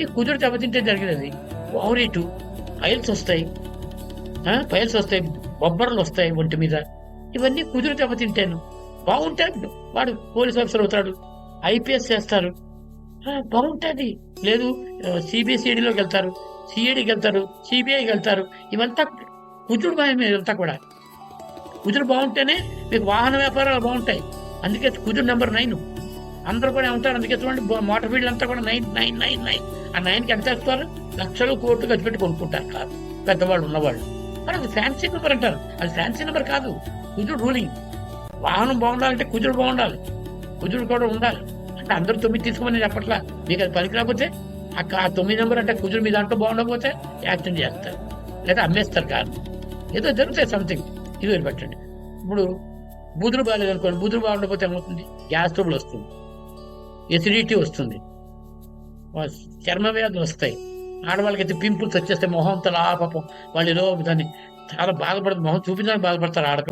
ఈ కుదురు దెబ్బతింటే జరిగినది. ఓవరేటు పైల్స్ వస్తాయి. ఫైల్స్ పైల్స్ వస్తాయి బొబ్బర్లు వస్తాయి ఒంటి మీద. ఇవన్నీ కుదురు దెబ్బతింటాను. బాగుంటాడు వాడు పోలీస్ ఆఫీసర్ అవుతాడు. ఐపీఎస్ చేస్తారు. బాగుంటుంది లేదు సిబిసిఐడిలోకి వెళ్తారు. సిఐడికి వెళ్తారు. సిబిఐకి వెళ్తారు. ఇవంతా కుదురు భయం ఇదంతా కూడా. కుదురు బాగుంటేనే మీకు వాహన వ్యాపారాలు బాగుంటాయి అందుకే కుదురు నెంబర్ నైన్. అందరూ కూడా ఉంటారు. అందుకే చూడండి బో- మోటార్ ఫీల్డ్ అంతా కూడా నైన్ నైన్ నైన్ నైన్. ఆ నైన్కి ఎంత ఇస్తారు లక్షలు కోట్లు ఖర్చు పెట్టి కొనుక్కుంటారు కారు పెద్దవాళ్ళు ఉన్నవాళ్ళు. మరి అది ఫ్యాన్సీ నెంబర్ అంటారు. అది ఫ్యాన్సీ నెంబర్ కాదు. కుజుడు రూలింగ్ వాహనం బాగుండాలంటే కుజుడు బాగుండాలి. కుజుడు కూడా ఉండాలి. అంటే అందరూ తొమ్మిది తీసుకోమని చెప్పట్లా. మీకు అది పనికి రాకపోతే ఆ ఆ తొమ్మిది నెంబర్ అంటే కుజుడు మీద అంటూ బాగుండకపోతే యాక్సిడెంట్ చేస్తారు. లేదా అమ్మేస్తారు కాదు. ఏదో జరుగుతాయి సంథింగ్ ఇది పెట్టండి ఇప్పుడు బుధుడు బాగాలేదు అనుకోండి బుధులు బాగుండకపోతే ఏమవుతుంది? గ్యాస్ ట్రబుల్ వస్తుంది. ఎసిడిటీ వస్తుంది. చర్మ వ్యాధులు వస్తాయి. ఆడవాళ్ళకైతే పింపుల్స్ వచ్చేస్తే మొహం తల పాపం. వాళ్ళు ఏదో దాన్ని చాలా బాధపడుతుంది మొహం చూపించడానికి బాధపడతారు ఆడపిల్ల.